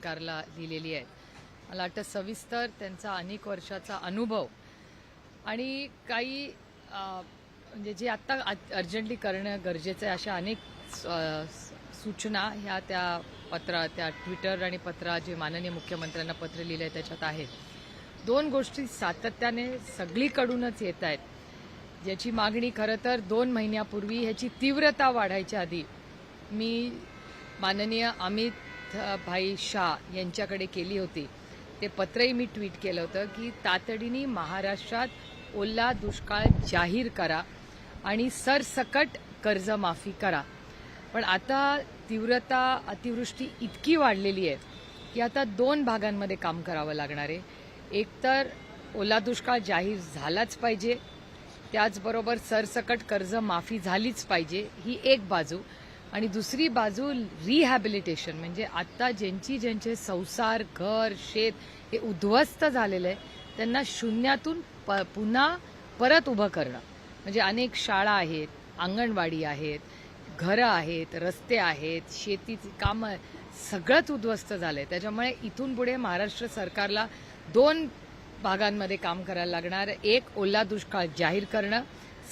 सरकारला दिलेली आहे मला वाटतं सविस्तर त्यांचा अनेक वर्षाचा अनुभव. आणि काही म्हणजे जे आत्ता अर्जंटली करणं गरजेचं आहे अशा अनेक सूचना ह्या त्या पत्रा त्या ट्विटर आणि पत्रा जे माननीय मुख्यमंत्र्यांना पत्र लिहिलं आहे त्याच्यात आहेत. दोन गोष्टी सातत्याने सगळीकडूनच येत आहेत. ज्याची मागणी खरं तर दोन महिन्यापूर्वी ह्याची तीव्रता वाढायच्या आधी मी माननीय अमित भाई शाह यांच्याकडे केली होती. ते पत्रही मी ट्विट केलं होतं की तातडीने महाराष्ट्रात ओला दुष्काळ जाहीर करा आणि सरसकट कर्जमाफी करा. पण आता तीव्रता अतिवृष्टी इतकी वाढलेली आहे की आता दोन भागांमध्ये काम करावं लागणार आहे. एकतर ओला दुष्काळ जाहीर झालाच पाहिजे. त्याचबरोबर सरसकट कर्ज माफी झालीच पाहिजे. ही एक बाजू. आणि दुसरी बाजू रिहॅबिलिटेशन म्हणजे आत्ता ज्यांची ज्यांचे संसार घर शेत हे उद्ध्वस्त झालेलं आहे त्यांना शून्यातून प पुन्हा परत उभं करणं. म्हणजे अनेक शाळा आहेत अंगणवाडी आहेत घरं आहेत रस्ते आहेत शेतीची कामं सगळंच उद्ध्वस्त झालं आहे त्याच्यामुळे इथून पुढे महाराष्ट्र सरकारला दोन भागांमध्ये काम करायला लागणार. एक ओला दुष्काळ जाहीर करणं.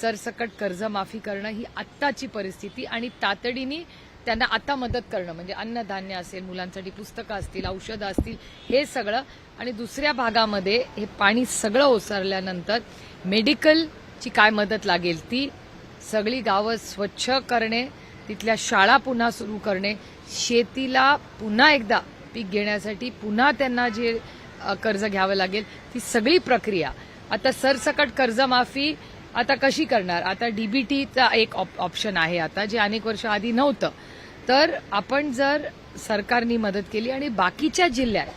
सरसकट कर्जमाफी करणं ही आत्ताची परिस्थिती आणि तातडीने त्यांना आता मदत करणं म्हणजे अन्नधान्य असेल मुलांसाठी पुस्तकं असतील औषधं असतील हे सगळं. आणि दुसऱ्या भागामध्ये हे पाणी सगळं ओसरल्यानंतर मेडिकलची काय मदत लागेल ती सगळी गावं स्वच्छ करणे तिथल्या शाळा पुन्हा सुरू करणे शेतीला पुन्हा एकदा पीक घेण्यासाठी पुन्हा त्यांना जे कर्ज घ्यावं लागेल ती सगळी प्रक्रिया. आता सरसकट कर्जमाफी आता कशी करणार? आता डीबीटीचा एक ऑप- ऑप्शन आहे आता जे अनेक वर्ष आधी नव्हतं. तर आपण जर सरकारनी मदत केली आणि बाकीच्या जिल्ह्यात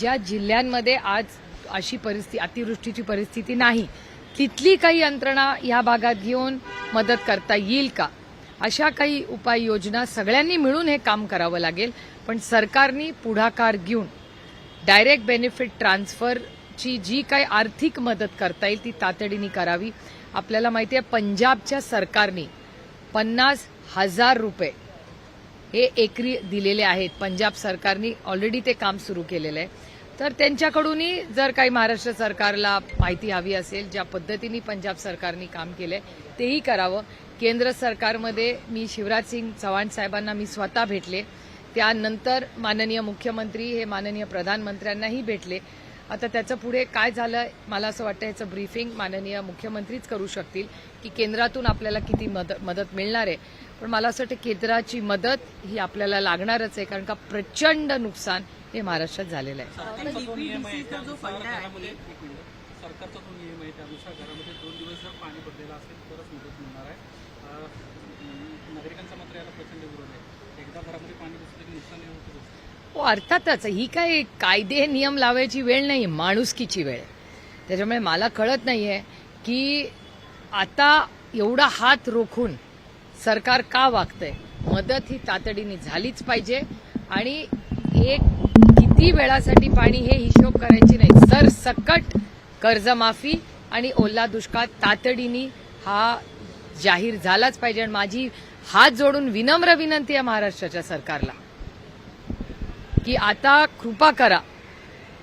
ज्या जिल्ह्यांमध्ये आज अशी परिस्थिती अतिवृष्टीची परिस्थिती नाही तिथली काही यंत्रणा या भागात घेऊन मदत करता येईल का? अशा काही उपाययोजना सगळ्यांनी मिळून हे काम करावं लागेल. पण सरकारनी पुढाकार घेऊन डायरेक्ट बेनिफिट ट्रान्सफरची जी काही आर्थिक मदत करता येईल ती तातडीने करावी. आपल्याला माहिती आहे पंजाबच्या सरकारने पन्नास हजार रुपये हे एकरी दिलेले आहेत. पंजाब सरकारने ऑलरेडी ते काम सुरू केलेलं आहे. तर त्यांच्याकडूनही जर काही महाराष्ट्र सरकारला माहिती हवी असेल ज्या पद्धतीने पंजाब सरकारने काम केलं आहे तेही करावं. केंद्र सरकारमध्ये मी शिवराज सिंग चव्हाण साहेबांना मी स्वतः भेटले. त्यानंतर माननीय मुख्यमंत्री हे माननीय प्रधानमंत्र्यांनाही भेटले. आता त्याचं पुढे काय झालं मला असं वाटतं याचं ब्रीफिंग माननीय मुख्यमंत्रीच करू शकतील की केंद्रातून आपल्याला किती मदत मदत मिळणार आहे. पण मला असं वाटतं केंद्राची मदत ही आपल्याला लागणारच आहे कारण का प्रचंड नुकसान हे महाराष्ट्रात झालेलं आहे. सरकारचा जो नियम आहे DPDC चा जो त्यानुसार फंड आहे- घरामध्ये एक मिनिट. सरकारचा जो नियम आहे त्यानुसार घरामध्ये दोन दिवस जर पाणी भरलेलं असेल तरच मदत मिळणार आहे. अं, नागरिकांचा मात्र याला प्रचंड विरोध आहे. एकदा घरामध्ये पाणी की नुकसान होतच असतं. हो अर्थातच. ही काय कायदे नियम लावायची वेळ नाही माणुसकीची वेळ. त्याच्यामुळे मला कळत नाही आहे की आता एवढा हात रोखून सरकार का वागतंय? मदत ही तातडीने झालीच पाहिजे आणि एक किती वेळासाठी पाणी हे हिशोब करायची नाही. सरसकट कर्जमाफी आणि ओला दुष्काळ तातडीने हा जाहीर झालाच पाहिजे. आणि माझी हात जोडून विनम्र विनंती आहे महाराष्ट्राच्या सरकारला. की आता कृपा करा.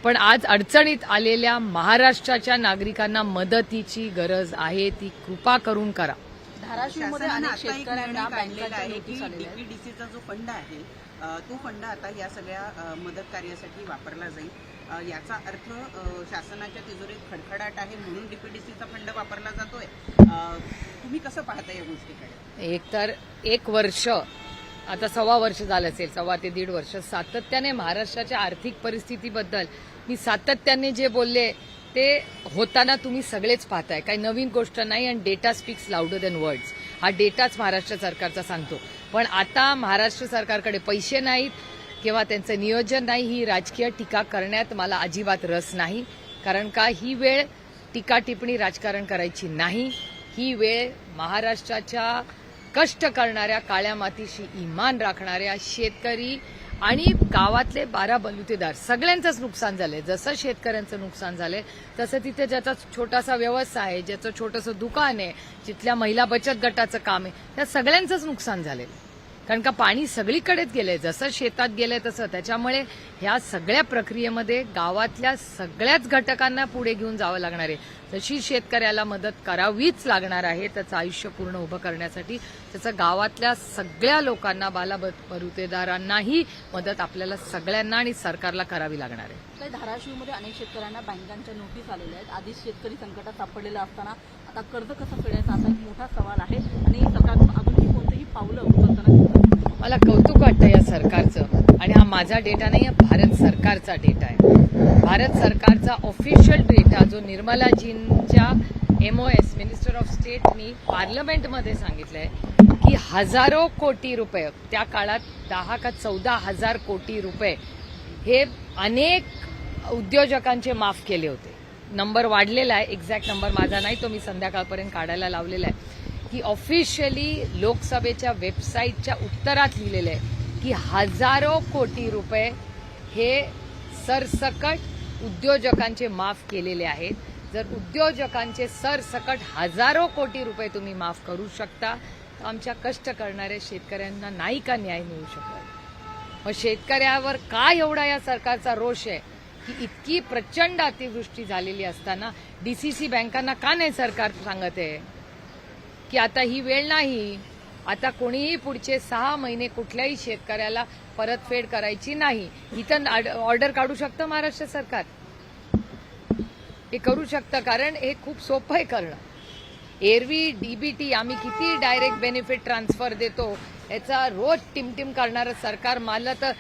पण आज अडचणीत आलेल्या महाराष्ट्राच्या नागरिकांना मदतीची गरज आहे ती कृपा करून करा. धाराशिवमध्ये अनेक शेतकऱ्यांना बँकांच्या नोटीस आलेल्या आहेत. जो फंड आहे तो फंड आता या सगळ्या मदत कार्यासाठी वापरला जाईल. याचा अर्थ शासनाच्या तिजोरीत खडखडाट आहे म्हणून डीपीडीसीचा फंड वापरला जातोय. तुम्ही कसं पाहता या गोष्टीकडे? एक तर एक वर्ष आता सव्वा वर्ष झालं असेल सव्वा ते दीड वर्ष. सातत्याने महाराष्ट्राच्या आर्थिक परिस्थितीबद्दल मी सातत्याने जे बोलले ते होताना तुम्ही सगळेच पाहताय. काही नवीन गोष्ट नाही आणि data speaks louder than words हा डेटाच महाराष्ट्र सरकारचा सांगतो. पण आता महाराष्ट्र सरकारकडे पैसे नाहीत किंवा त्यांचं नियोजन नाही ही राजकीय टीका करण्यात मला अजिबात रस नाही. कारण का? ही वेळ टीका टिप्पणी राजकारण करायची नाही. ही वेळ महाराष्ट्राच्या कष्ट करणाऱ्या काळ्या मातीशी इमान राखणाऱ्या शेतकरी आणि गावातले बारा बलुतेदार सगळ्यांचंच नुकसान झालंय जसं शेतकऱ्यांचं नुकसान झालंय तसं तिथे ज्याचा छोटासा व्यवसाय आहे ज्याचं छोटंसं दुकान आहे जिथल्या महिला बचत गटाचं काम आहे त्या सगळ्यांचंच नुकसान झालेलं आहे. कारण का पाणी सगळीकडेच गेलंय. जसं शेतात गेलंय तसं. त्याच्यामुळे ह्या सगळ्या प्रक्रियेमध्ये गावातल्या सगळ्याच घटकांना पुढे घेऊन जावं लागणार आहे. तशी शेतकऱ्याला मदत करावीच लागणार आहे त्याचं आयुष्य पूर्ण उभं करण्यासाठी त्याचं गावातल्या सगळ्या लोकांना बाला बरुतेदारांनाही मदत आपल्याला सगळ्यांना आणि सरकारला करावी लागणार आहे. तर धाराशिवमध्ये अनेक शेतकऱ्यांना बँकांच्या नोटीस आलेल्या आहेत. आधीच शेतकरी संकटात सापडलेला असताना आता कर्ज कसं फेडायचं? असा एक मोठा सवाल आहे. आणि सरकारकडून अजूनही कोणतेही पावलं उचलताना मला कौतुक वाटतं या सरकारचं? आणि हा माझा डेटा नाही आहे भारत सरकारचा डेटा आहे. भारत सरकारचा ऑफिशियल डेटा जो निर्मलाजींच्या M O S minister of स्टेटनी पार्लमेंटमध्ये सांगितलं आहे की हजारो कोटी रुपये त्या काळात दहा का चौदा हजार कोटी रुपये हे अनेक उद्योजकांचे माफ केले होते. नंबर वाढलेला आहे एक्झॅक्ट नंबर माझा नाही तो मी संध्याकाळपर्यंत काढायला लावलेला आहे. की ऑफिशियली लोकसभेच्या वेबसाईटच्या उत्तरात लिहिलेलं आहे की हजारो कोटी रुपये हे सरसकट उद्योजकांचे माफ केलेले आहेत. जर उद्योजकांचे सरसकट हजारो कोटी रुपये तुम्ही माफ करू शकता तर आमच्या कष्ट करणाऱ्या शेतकऱ्यांना नाही का न्याय मिळू शकत मग शेतकऱ्यावर का एवढा या सरकारचा रोष आहे? की इतकी प्रचंड अतिवृष्टी झालेली असताना डीसीसी बँकांना का नाही सरकार सांगत आहे? की आता ही वेळ नाही. आता कोणीही पुढचे सहा महिने कुठल्याही शेतकऱ्याला परतफेड करायची नाही. इथं ऑर्डर काढू शकतं महाराष्ट्र सरकार? हे करू शकतं कारण हे खूप सोपं आहे करणं. एरवी डीबीटी आम्ही किती डायरेक्ट बेनिफिट ट्रान्सफर देतो याचा रोज टिमटिम करणारं सरकार मानलं तर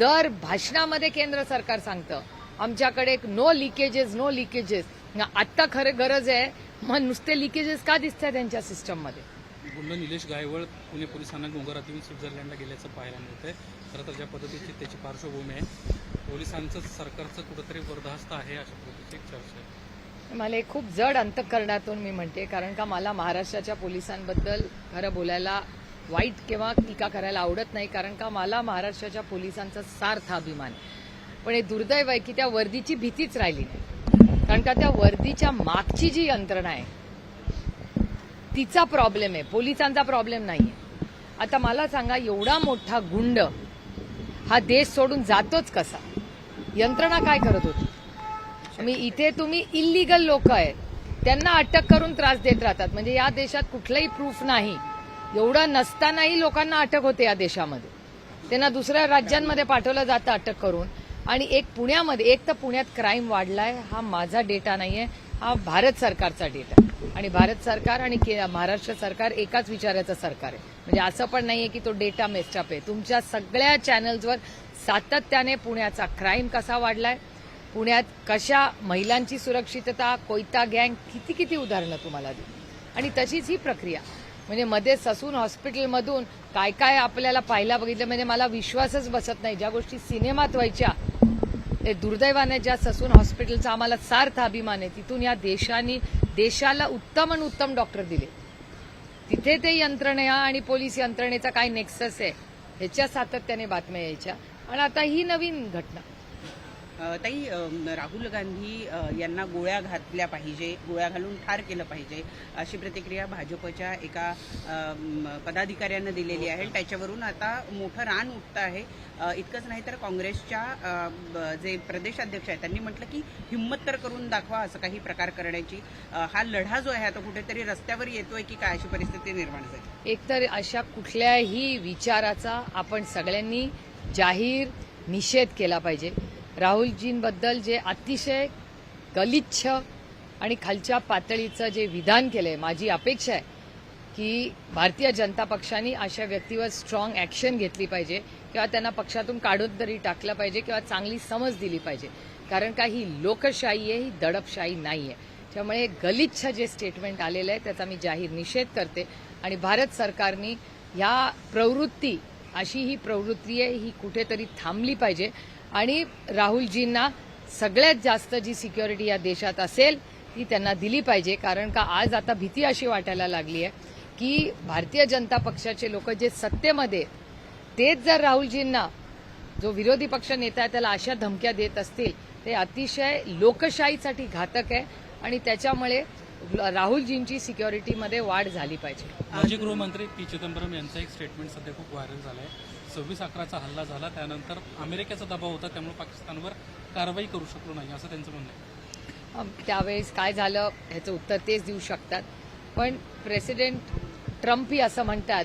दर भाषणामध्ये केंद्र सरकार सांगतं. आमच्याकडे नो लिकेजेस नो लिकेजेस आत्ता खरं गरज आहे मग नुसते लिकेजेस का दिसतात त्यांच्या सिस्टममध्ये? बोललं निलेश गायवळ पुणे पोलिसांना डोंगरात येऊन स्वित्झर्लंडला गेल्याचं पाहायला मिळतंय. खरं तर ज्या पद्धतीची त्याची पार्श्वभूमी आहे पोलिसांचं सरकारचं कुठंतरी बरदास्त आहे अशा पद्धतीची चर्चा आहे. मला एक खूप जड अंतकरणातून मी म्हणते कारण का मला महाराष्ट्राच्या पोलिसांबद्दल खरं बोलायला वाईट किंवा टीका करायला आवडत नाही कारण का मला महाराष्ट्राच्या पोलिसांचा सार्थ अभिमान आहे. पण हे दुर्दैव आहे की त्या वर्दीची भीतीच राहिली नाही. कारण का त्या वर्दीच्या मागची जी यंत्रणा आहे तिचा प्रॉब्लेम आहे. पोलिसांचा प्रॉब्लेम नाही आता मला सांगा एवढा मोठा गुंड हा देश सोडून जातोच कसा? यंत्रणा काय करत होती? मी इथे तुम्ही इलिगल लोक आहेत. त्यांना अटक करून त्रास देत राहतात. म्हणजे या देशात कुठलंही प्रूफ नाही. एवढं नसतानाही लोकांना अटक होते या देशामध्ये. त्यांना दुसऱ्या राज्यांमध्ये पाठवलं जातं अटक करून. आणि एक पुण्यामध्ये एक तर पुण्यात क्राईम वाढलाय हा माझा डेटा नाहीये हा भारत सरकारचा डेटा आहे. आणि भारत सरकार आणि के- महाराष्ट्र सरकार एकाच विचाराचं सरकार आहे. म्हणजे असं पण नाहीये की तो डेटा मेस्टअप आहे. तुमच्या सगळ्या चॅनल्सवर सातत्याने पुण्याचा क्राईम कसा वाढलाय? पुण्यात कशा महिलांची सुरक्षितता कोयता गँग किती किती उदाहरणं तुम्हाला देऊ? आणि तशीच ही प्रक्रिया. म्हणजे मध्ये ससून हॉस्पिटलमधून काय काय आपल्याला पाहायला बघितलं म्हणजे मला विश्वासच बसत नाही. ज्या गोष्टी सिनेमात व्हायच्या ते दुर्दैवाने ज्या ससून हॉस्पिटलचा आम्हाला सार्थ अभिमान आहे तिथून या देशाने देशाला उत्तम आणि उत्तम डॉक्टर दिले. तिथे ते यंत्रणा आणि पोलीस यंत्रणेचा काय नेक्सस आहे ह्याच्या सातत्याने बातम्या यायच्या. आणि आता ही नवीन घटना. ताई राहुल गांधी यांना गोळ्या घातल्या पाहिजे गोळ्या घालून ठार केलं पाहिजे अशी प्रतिक्रिया भाजपच्या एका पदाधिकाऱ्यानं दिलेली आहे. त्याच्यावरून आता मोठं रान उठतं आहे. इतकंच नाही तर काँग्रेसच्या जे प्रदेशाध्यक्ष आहेत त्यांनी म्हटलं की हिंमत तर करून दाखवा असं काही प्रकार करण्याची. हा लढा जो आहे आता कुठेतरी रस्त्यावर येतोय की काय अशी परिस्थिती निर्माण झाली एकतर अशा कुठल्याही विचाराचा आपण सगळ्यांनी जाहीर निषेध केला पाहिजे. राहुलजींबद्दल जे अतिशय गलिच्छ आणि खालच्या पातळीचं जे विधान केलंय माझी अपेक्षा आहे की भारतीय जनता पक्षाने अशा व्यक्तीवर स्ट्रॉंग ॲक्शन घेतली पाहिजे किंवा त्यांना पक्षातून काढून तरी टाकलं पाहिजे किंवा चांगली समज दिली पाहिजे. कारण का ही लोकशाही आहे ही दडपशाही नाही आहे त्यामुळे गलिच्छ जे स्टेटमेंट आलेलं आहे त्याचा मी जाहीर निषेध करते. आणि भारत सरकारने ह्या प्रवृत्ती अशी ही प्रवृत्ती आहे ही कुठेतरी थांबली पाहिजे. आणि राहुलजींना सगळ्यात जास्त जी सिक्युरिटी या देशात असेल ती त्यांना दिली पाहिजे. कारण का आज आता भीती अशी वाटायला लागली आहे की भारतीय जनता पक्षाचे लोक जे सत्तेमध्ये तेच जर राहुलजींना जो विरोधी पक्ष नेता आहे त्याला अशा धमक्या देत असतील ते अतिशय लोकशाहीसाठी घातक आहे. आणि त्याच्यामुळे राहुलजींची सिक्युरिटीमध्ये वाढ झाली पाहिजे. माजी गृहमंत्री पी चिदंबरम यांचं एक स्टेटमेंट सध्या खूप व्हायरल झालं आहे सव्वीस अकराचा हल्ला झाला त्यानंतर अमेरिकेचा दबाव होता त्यामुळे पाकिस्तानवर कारवाई करू शकलो नाही असं त्यांचं म्हणणं आहे. अम, त्यावेळेस काय झालं ह्याचं उत्तर तेच देऊ शकतात. पण प्रेसिडेंट ट्रम्पही असं म्हणतात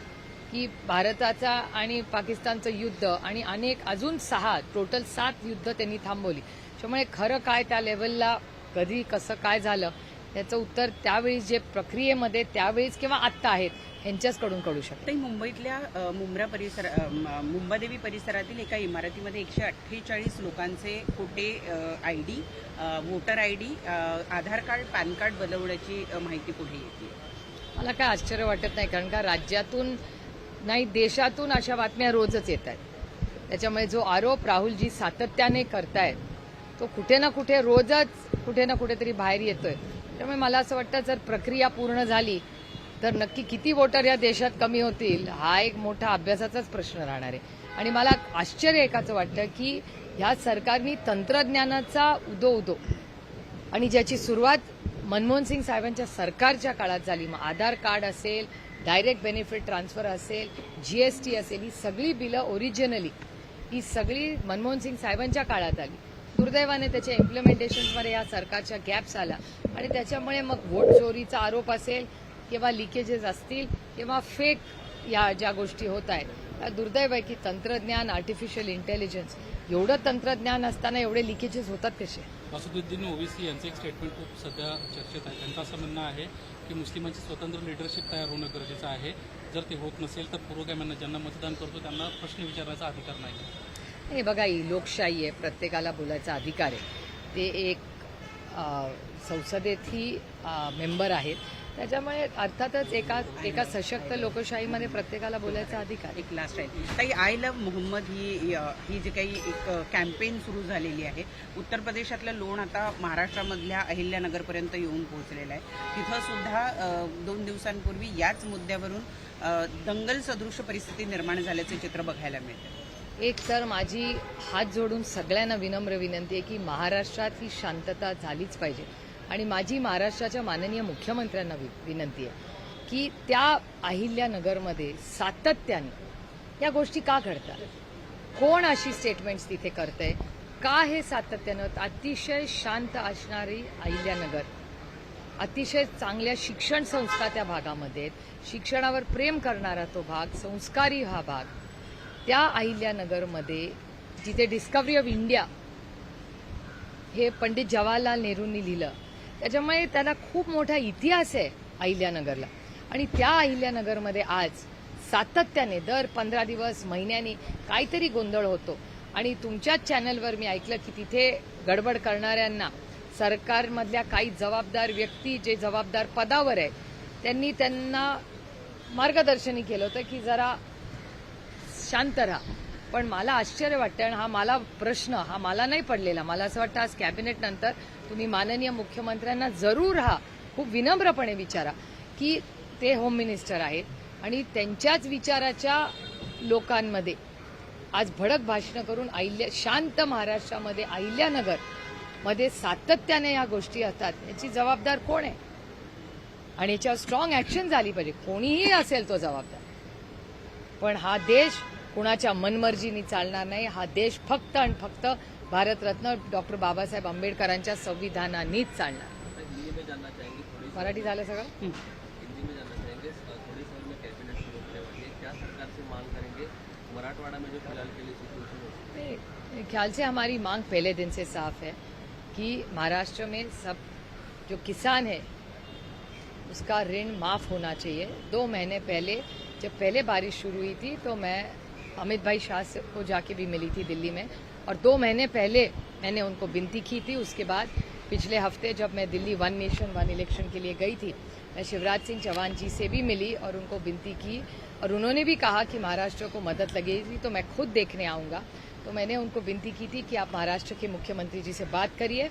की भारताचा आणि पाकिस्तानचं युद्ध आणि अनेक अजून सहा टोटल सात युद्ध त्यांनी थांबवली. त्यामुळे खरं काय त्या लेवलला कधी कसं काय झालं याचं उत्तर त्यावेळी जे प्रक्रियेमध्ये त्यावेळीच किंवा आत्ता आहेत ह्यांच्याचकडून कळू शकतं. मुंबईतल्या मुंब्रा परिसर मुंबादेवी परिसरातील एका इमारतीमध्ये एकशे अठ्ठेचाळीस लोकांचे खोटे I D voter I D Aadhaar card PAN card बदलवण्याची अ, माहिती पुढे येते. मला काय आश्चर्य वाटत नाही कारण का राज्यातून नाही देशातून अशा बातम्या रोजच येत आहेत. त्याच्यामुळे जो आरोप राहुलजी सातत्याने करतायत तो कुठे ना कुठे रोजच कुठे ना कुठेतरी बाहेर येतोय. त्यामुळे मला असं वाटतं जर प्रक्रिया पूर्ण झाली तर नक्की किती वोटर या देशात कमी होतील हा एक मोठा अभ्यासाचाच प्रश्न राहणार आहे. आणि मला आश्चर्य एकाचं वाटतं की ह्या सरकारनी तंत्रज्ञानाचा उदो उदो आणि ज्याची सुरुवात मनमोहन सिंग साहेबांच्या सरकारच्या काळात झाली. मग आधार कार्ड असेल डायरेक्ट बेनिफिट ट्रान्सफर असेल जीएसटी असेल ही सगळी बिलं ओरिजिनली ही सगळी मनमोहन सिंग साहेबांच्या काळात आली. दुर्दैवाने त्याच्या इम्प्लिमेंटेशनमध्ये या सरकारच्या गॅप्स आल्या. आणि त्याच्यामुळे मग वोट चोरीचा आरोप असेल किंवा लिकेजेस असतील किंवा फेक या ज्या गोष्टी होत आहेत त्या दुर्दैव आहे की तंत्रज्ञान आर्टिफिशियल इंटेलिजन्स एवढं तंत्रज्ञान असताना एवढे लिकेजेस होतात कसे? वासुद्दीन ओवीसी यांचं एक स्टेटमेंट खूप सध्या चर्चेत आहे. त्यांचं असं म्हणणं आहे की मुस्लिमांची स्वतंत्र लिडरशिप तयार होणं गरजेचं आहे. जर ते होत नसेल तर पुरोगाम्यांना ज्यांना मतदान करतो त्यांना प्रश्न विचारण्याचा अधिकार नाही. हे बघा ही लोकशाही आहे प्रत्येकाला बोलायचा अधिकार आहे. ते एक संसदेतही मेंबर आहेत. त्याच्यामुळे अर्थातच एका एका सशक्त लोकशाहीमध्ये प्रत्येकाला बोलायचा अधिकार एक लास्ट आहे. ताई आय लव्ह मोहम्मद ही ही जी काही एक कॅम्पेन सुरू झालेली आहे. उत्तर प्रदेशातलं लोण आता महाराष्ट्रामधल्या अहिल्यानगरपर्यंत येऊन पोहोचलेलं आहे. तिथं सुद्धा दोन दिवसांपूर्वी याच मुद्द्यावरून दंगल सदृश परिस्थिती निर्माण झाल्याचे चित्र बघायला मिळतं. एक तर माझी हात जोडून सगळ्यांना विनम्र विनंती आहे की महाराष्ट्रात ही शांतता झालीच पाहिजे. आणि माझी महाराष्ट्राच्या माननीय मुख्यमंत्र्यांना वि- विनंती आहे की त्या अहिल्यानगरमध्ये सातत्याने या गोष्टी का घडतात? कोण अशी स्टेटमेंट्स तिथे करतंय? का हे सातत्यानं? अतिशय शांत असणारी अहिल्यानगर अतिशय चांगल्या शिक्षण संस्था त्या भागामध्ये आहेत. शिक्षणावर प्रेम करणारा तो भाग संस्कारी हा भाग त्या अहिल्यानगरमध्ये जिथे डिस्कवरी ऑफ इंडिया हे पंडित जवाहरलाल नेहरूंनी लिहिलं त्याच्यामुळे त्याला खूप मोठा इतिहास आहे अहिल्यानगरला. आणि त्या अहिल्यानगरमध्ये आज सातत्याने दर पंधरा दिवस महिन्यानी काहीतरी गोंधळ होतो. आणि तुमच्याच चॅनलवर मी ऐकलं की तिथे गडबड करणाऱ्यांना सरकारमधल्या काही जबाबदार व्यक्ती जे जबाबदार पदावर आहे त्यांनी त्यांना मार्गदर्शनही केलं होतं की जरा शांत राहा. पण मला आश्चर्य वाटतं आणि हा मला प्रश्न हा मला नाही पडलेला. मला असं वाटतं आज कॅबिनेट नंतर तुम्ही माननीय मुख्यमंत्र्यांना जरूर हा खूप विनम्रपणे विचारा की ते होम मिनिस्टर आहेत आणि त्यांच्याच विचाराच्या लोकांमध्ये आज भडक भाषणं करून अहिल्या शांत महाराष्ट्रामध्ये अहिल्यानगरमध्ये सातत्याने या गोष्टी असतात याची जबाबदार कोण आहे? आणि याच्यावर स्ट्रॉंग ऍक्शन झाली पाहिजे. कोणीही असेल तो जबाबदार. पण हा देश कुणाच्या मनमर्जीनी चालणार नाही. हा देश फक्त आणि फक्त भारतरत्न डॉक्टर बाबासाहेब आंबेडकरांच्या संविधानानीच चालणार. मराठी झालं सगळं? मराठवाड़ा में जो फिलहाल के लिए सिचुएशन ख्याल से हमारी मांग पहले दिन से साफ है कि महाराष्ट्र में सब जो किसान है उसका ऋण माफ होना चाहिए। दो महीने पहले जब पहले बारिश शुरू हुई थी तो मैं अमित भाई शाह से- को जाके भी मिली थी दिल्ली में। और दो महीने पहले मैंने उनको विनती की थी, उसके बाद पिछले हफ़्ते जब मैं Delhi one nation, one election के लिए गई थी, मैं शिवराज सिंह चौहान जी से भी मिली और उनको विनती की और उन्होंने भी कहा कि महाराष्ट्र को मदद लगेगी तो मैं खुद देखने आऊँगा। तो मैंने उनको विनती की थी कि आप महाराष्ट्र के मुख्यमंत्री जी से बात करिए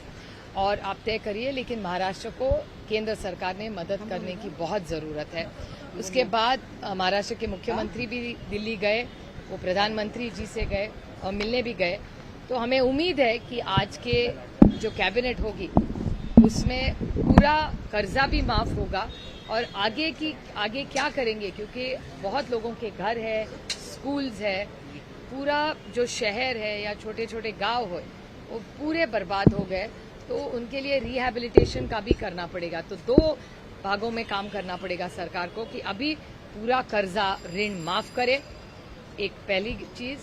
और आप तय करिए, लेकिन महाराष्ट्र को केंद्र सरकार ने मदद करने की बहुत ज़रूरत है। उसके बाद महाराष्ट्र के मुख्यमंत्री भी दिल्ली गए वो प्रधानमंत्री जी से गए और मिलने भी गए। तो हमें उम्मीद है कि आज के जो कैबिनेट होगी, उसमें पूरा कर्जा भी माफ़ होगा और आगे की, आगे क्या करेंगे? क्योंकि बहुत लोगों के घर है स्कूल्स है, पूरा जो शहर है या छोटे छोटे गाँव हो, वो पूरे बर्बाद हो गए। तो उनके लिए रिहैबिलिटेशन का भी करना पड़ेगा। तो दो भागों में काम करना पड़ेगा सरकार को कि अभी पूरा कर्जा ऋण माफ़ करे एक पहली चीज़,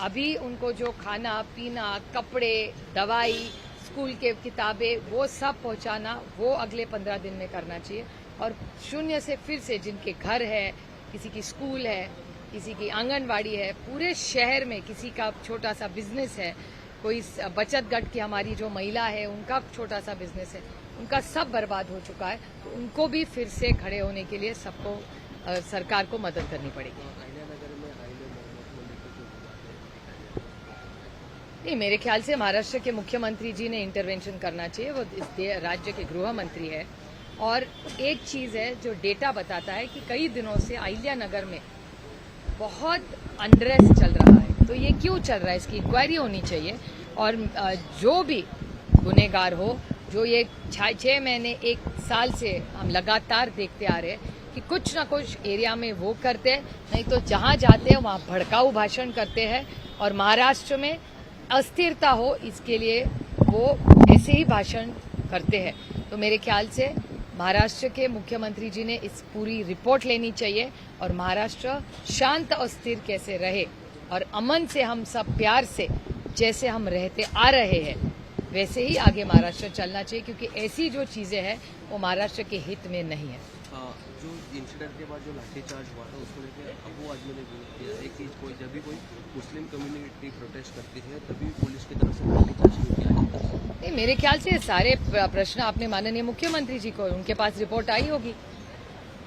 अभी उनको जो खाना, पीना, कपड़े, दवाई, स्कूल के किताबें, वो सब पहुंचाना, वो अगले पंद्रह दिन में करना चाहिए। और शून्य से फिर से जिनके घर है, किसी की स्कूल है, किसी की आंगनवाड़ी है, पूरे शहर में किसी का छोटा सा बिज़नेस है, कोई बचत गट की हमारी जो महिला है, उनका छोटा सा बिज़नेस है, उनका सब बर्बाद हो चुका है तो उनको भी फिर से खड़े होने के लिए सबको सरकार को मदद करनी पड़ेगी अहिल्यानगर में आईने मोहम्मद को लेकर जो हुआ है नहीं, मेरे ख्याल से महाराष्ट्र के मुख्यमंत्री जी ने इंटरवेंशन करना चाहिए। वो इस राज्य के गृह मंत्री है। और एक चीज़ है जो डेटा बताता है कि कई दिनों से अहिल्या नगर में बहुत अनरेस्ट चल रहा है। तो ये क्यों चल रहा है? इसकी इंक्वायरी होनी चाहिए। और जो भी गुनेगार हो, जो ये छह महीने, एक साल से हम लगातार देखते आ रहे हैं कि कुछ ना कुछ एरिया में वो करते हैं। नहीं तो जहाँ जाते हैं, वहाँ भड़काऊ भाषण करते हैं। और महाराष्ट्र में अस्थिरता हो, इसके लिए वो ऐसे ही भाषण करते हैं। तो मेरे ख्याल से महाराष्ट्र के मुख्यमंत्री जी ने इस पूरी रिपोर्ट लेनी चाहिए और महाराष्ट्र शांत और स्थिर कैसे रहे और अमन से, हम सब प्यार से जैसे हम रहते आ रहे हैं। वैसे ही आगे महाराष्ट्र चलना चाहिए क्योंकि ऐसी जो चीज़ें हैं वो महाराष्ट्र के हित में नहीं है। अ, जो इंसिडेंट के बाद जो लाठीचार्ज हुआ था उसको लेकर अबू आदमी ने विरोध किया है कि कोई जब भी कोई मुस्लिम कम्युनिटी प्रोटेस्ट करती है तभी पुलिस की तरफ़ से लाठीचार्ज शुरू किया है। नहीं मेरे ख्याल से सारे प्रश्न आपने माननीय मुख्यमंत्री जी को उनके पास रिपोर्ट आई होगी।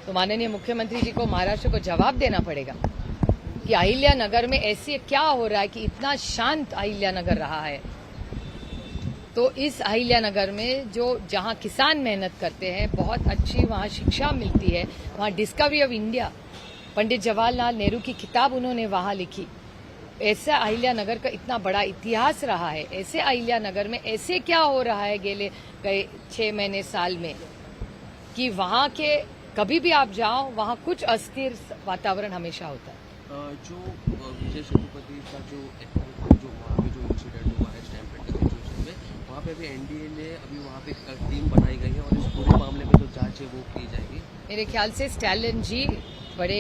तो माननीय मुख्यमंत्री जी को महाराष्ट्र को जवाब देना पड़ेगा कि अहिल्या नगर में ऐसे क्या हो रहा है कि इतना शांत अहिल्या नगर रहा है। तो इस अहिल्या नगर में जो जहाँ किसान मेहनत करते हैं, बहुत अच्छी वहाँ शिक्षा मिलती है। वहाँ discovery of India Pandit Jawaharlal Nehru की किताब उन्होंने वहाँ लिखी। ऐसा अहिल्या नगर का इतना बड़ा इतिहास रहा है। ऐसे अहिल्या नगर में ऐसे क्या हो रहा है गेले, गए छः महीने साल में, कि वहाँ के कभी भी आप जाओ, वहाँ कुछ अस्थिर वातावरण हमेशा होता है। जो विजय सेतुपति का जो वहाँ पे जो इंसिडेंट हुआ है स्टैम्प एग्जीक्यूशन में वहाँ पे अभी एनडीए ने अभी वहाँ पे एक टीम बनाई गई है और इस पूरे मामले में जो जाँच है वो की जाएगी। मेरे ख्याल से स्टैलिन जी बड़े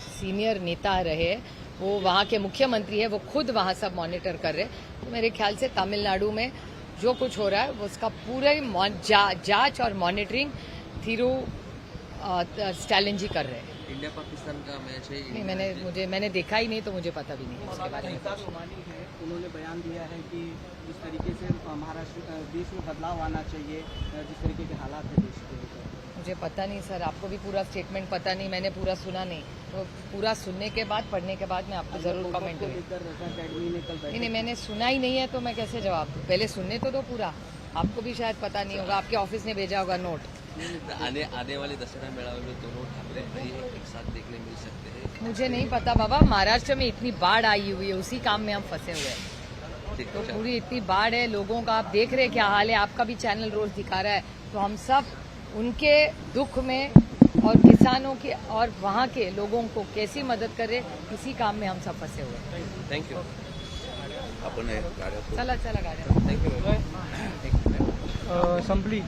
सीनियर नेता रहे। वो वहाँ के मुख्यमंत्री है वो खुद वहाँ सब मॉनिटर कर रहे। तो मेरे ख्याल से तमिलनाडु में जो कुछ हो रहा है वो उसका पूरा ही जा, जाँच और मॉनिटरिंग थिरू स्टैलिन जी कर रहे हैं। इंडिया पाकिस्तान का मैच है नहीं मैंने मुझे मैंने देखा ही नहीं तो मुझे पता भी नहीं है उसके बारे में है उन्होंने बयान दिया है कि जिस तरीके से महाराष्ट्र देश में बदलाव आना चाहिए जिस तरीके के हालात है देश के मुझे पता नहीं सर आपको भी पूरा स्टेटमेंट पता नहीं मैंने पूरा सुना नहीं। तो पूरा सुनने के बाद पढ़ने के बाद मैं आपको ज़रूर कमेंट को करूँ। लेकर रजा अकेडमी ने कल नहीं नहीं मैंने सुना ही नहीं है तो मैं कैसे जवाब दूँ? पहले सुनने तो दो पूरा। आपको भी शायद पता नहीं होगा आपके ऑफ़िस ने भेजा होगा नोट आने आने वाले दशहरा मेड़ावे में दोनों ठाकरे भाई एक साथ देखने मिल सकते हैं। मुझे नहीं पता बाबा महाराष्ट्र में इतनी बाढ़ आई हुई है उसी काम में हम फंसे हुए हैं। तो पूरी इतनी बाढ़ है लोगों का आप देख रहे हैं क्या हाल है आपका भी चैनल रोज दिखा रहा है। तो हम सब उनके दुख में और किसानों के और वहाँ के लोगों को कैसी मदद करे इसी काम में हम सब फंसे हुए थैंक यू हे चला चला गाड्या। थँक्यू संपली